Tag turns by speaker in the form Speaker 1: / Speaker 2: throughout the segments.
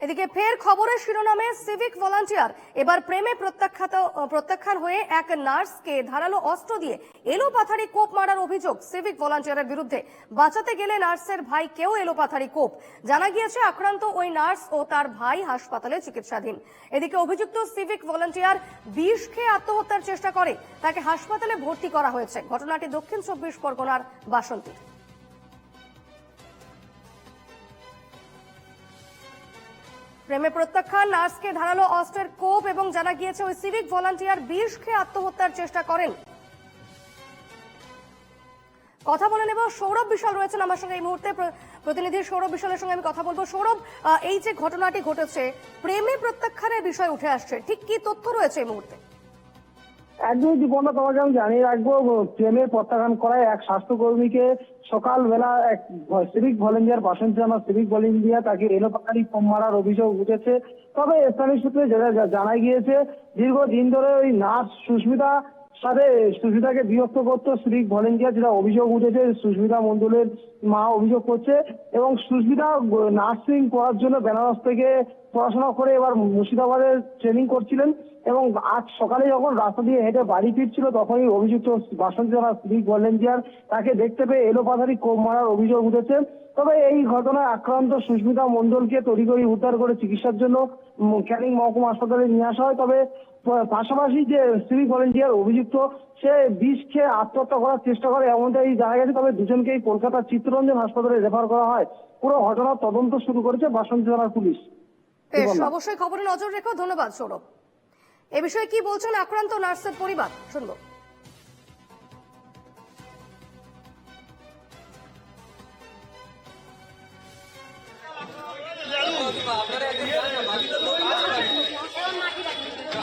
Speaker 1: এদিকে ফের খবরের শিরোনামে সিভিক ভলান্টিয়ার এবার প্রেমে প্রত্যাখ্যাত প্রত্যাখ্যান হয়ে এক নার্সকে ধারালো অস্ত্র দিয়ে এলোপাথারি কোপ মারার অভিযোগ সিভিক ভলান্টিয়ারের বিরুদ্ধে। বাঁচাতে গেলে নার্সের ভাই কেউ এলোপাথারি কোপ? জানা গিয়েছে, আক্রান্ত ওই নার্স ও তার ভাই হাসপাতালে চিকিৎসাধীন। এদিকে অভিযুক্ত সিভিক ভলান্টিয়ার বিষ খেয়ে আত্মহত্যার চেষ্টা করে। তাকে হাসপাতালে ভর্তি করা হয়েছে। ঘটনাটি দক্ষিণ চব্বিশ পরগনার বাসন্তীর প্রেমে প্রত্যাখ্যান নার্সকে ধারালো অস্ত্রের কোপ এবং জানা গিয়েছে ওই সিভিক ভলান্টিয়ার বিষ খেয়ে আত্মহত্যার চেষ্টা করেন। কথা বলে নেব, সৌরভ বিশাল রয়েছেন আমার সঙ্গে এই মুহূর্তে। প্রতিনিধি সৌরভ বিশালের সঙ্গে আমি কথা বলব। সৌরভ এই যে ঘটনাটি ঘটেছে, প্রেমে প্রত্যাখ্যানের বিষয় উঠে আসছে। ঠিক কি তথ্য রয়েছে এই মুহূর্তে?
Speaker 2: একদমই দীপনা তোমাকে আমি জানিয়ে রাখব, প্রেমে প্রত্যাখ্যান করায় এক স্বাস্থ্যকর্মীকে সকালবেলা এক সিভিক ভলেন্টিয়ার বাসন্তী থানা সিভিক ভলেন্টিয়ার তাকে এলোপাতারি ফোম মারার অভিযোগ উঠেছে। তবে স্থানীয় সূত্রে জানা গিয়েছে, দীর্ঘদিন ধরে ওই নার্স সুস্মিতা সাথে সুস্মিতাকে বিরক্ত করতো, সিভিক ভলেন্টিয়ার যেটা অভিযোগ উঠেছে, সুস্মিতা মন্ডলের মা অভিযোগ করছে এবং সুস্মিতা নার্সিং পড়ার জন্য বেনারস থেকে পড়াশোনা করে এবার মুর্শিদাবাদে ট্রেনিং করছিলেন এবং আজ সকালে যখন রাস্তা দিয়ে হেঁটে বাড়ি ফিরছিল, তখনই অভিযুক্ত বাসন্তী থানার সিভিক ভলেন্টিয়ার, তাকে দেখতে পেয়ে এলোপাথারি কোপ মারার অভিযোগ উঠেছে। তবে এই ঘটনায় আক্রান্ত সুস্মিতা মণ্ডলকে তড়িঘড়ি উদ্ধার করে চিকিৎসার জন্য ক্যানিং মহকুমা হাসপাতালে নিয়ে আসা হয়। তবে পাশাপাশি যে সিভিক ভলেন্টিয়ার অভিযুক্ত সে বিষ খেয়ে আত্মহত্যা করার চেষ্টা করে এমনটাই জানা গেছে তবে দুজনকেই কলকাতার চিত্তরঞ্জন হাসপাতালে রেফার করা হয়। পুরো ঘটনার তদন্ত শুরু করেছে বাসন্তী থানার পুলিশ।
Speaker 1: অবশ্যই খবরে নজর রেখো ধন্যবাদ সৌরভ। এ বিষয়ে কি বলছেন আক্রান্ত নার্সের পরিবার? শুনব।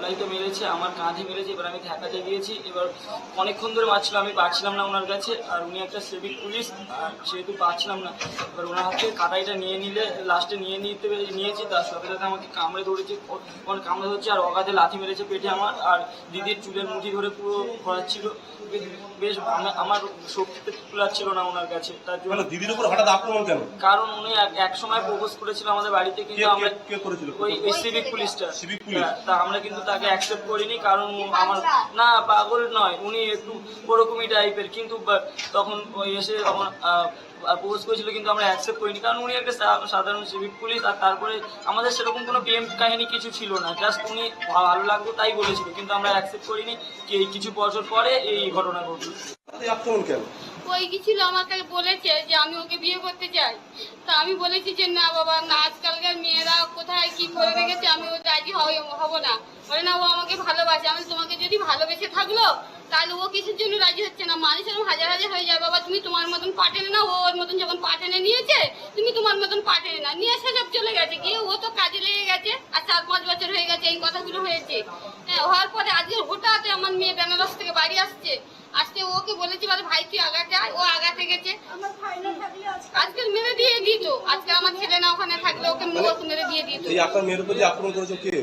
Speaker 3: গলায় তো মেরেছে আমার কাঁধে মেরেছে এবার আমি ঠেকাতে গিয়েছি। এবার অনেকক্ষণ ধরে মারছিল আমি পাচ্ছিলাম না ওনার কাছে আর উনি একটা সিভিক পুলিশ আর সেহেতু পাচ্ছিলাম না। এবার ওনার হাত থেকে কাটাইটা নিয়ে নিলে লাস্টে নিয়ে নিতে নিয়েছি তার সাথে সাথে আমাকে কামড়ে ধরেছে অনেক কামড়ে ধরছে আর অগাধে লাথি মেরেছে পেটে আমার আর দিদির চুলের মুঠি ধরে পুরো খড়াচ্ছিল বেশ আমার শক্তিতে কুলাচ্ছিল না ওনার কাছে তার জন্য
Speaker 4: মানে দিদির উপর হঠাৎ আক্রমণ কেন?
Speaker 3: কারণ উনি এক- সময় প্রপোজ করেছিল আমাদের বাড়িতে কিন্তু আমরা
Speaker 4: কে- কে করেছিল?
Speaker 3: ওই সিভিক পুলিশটা।
Speaker 4: Civic police?
Speaker 3: হ্যাঁ, তা আমরা কিন্তু তাকে অ্যাকসেপ্ট করিনি কারণ আমার না পাগল নয় উনি একটু ওরকমই টাইপের কিন্তু তখন ওই এসে তখন প্রপোজ করেছিল কিন্তু আমরা অ্যাকসেপ্ট করিনি। কারণ উনি একটা সাধারণ সিভিক পুলিশ আর তারপরে আমাদের সেরকম কোনো প্রেম কাহিনী কিছু ছিল না। জাস্ট উনি ভালো লাগতো তাই বলেছিল কিন্তু আমরা অ্যাকসেপ্ট করিনি। কিছু বছর পরে এই ঘটনা ঘটল।
Speaker 5: ওই গেছিল আমাকে বলেছে যে আমি ওকে বিয়ে করতে চাই। তা আমি বলেছি যে না বাবা না আজকালকার মেয়েরা কোথায় কি করে রেখেছে আমি ও রাজি হব- বলে না ও আমাকে ভালোবাসে। আমি তোমাকে যদি ভালোবেসে থাকল তাহলে ও কিসের জন্য রাজি হচ্ছে না? মানুষ এরকম হাজার হাজার হয়ে যায়। বাবা তুমি তোমার মতন পাটেনে না ও ওর মতন যখন পাটেনে নিয়েছে তুমি তোমার মতন পাটেনে না নিয়ে সে সব চলে গেছে। গিয়ে ও তো কাজে লেগে গেছে আর চার পাঁচ বছর হয়ে গেছে এই কথাগুলো হয়েছে। হ্যাঁ হওয়ার পরে আজকে হঠাৎ আমার মেয়ে বেনারস থেকে বাড়ি আসছে। আজকে ওকে বলেছি বলে ভাই তুই আগাতে আয় ও আগাতে গেছে। আজকে মেরে দিয়ে দিত। আজকে আমার ছেলে না ওখানে থাকলে ওকে ওকে মেরে দিয়ে দিত।
Speaker 4: এই আপনার মেয়ের উপর যে আক্রমণ করেছে কে?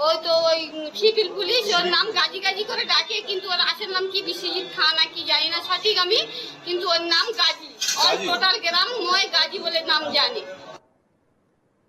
Speaker 5: ওই তো ওই সিভিল পুলিশ ওর নাম গাজি গাজি করে ডাকে কিন্তু ওর আসল নাম কি বিশ্বজিৎ খান না কি জানি না সঠিক আমি কিন্তু ওর নাম গাজি ওর? টোটাল গ্রাম ময় গাজি বলে নাম জানে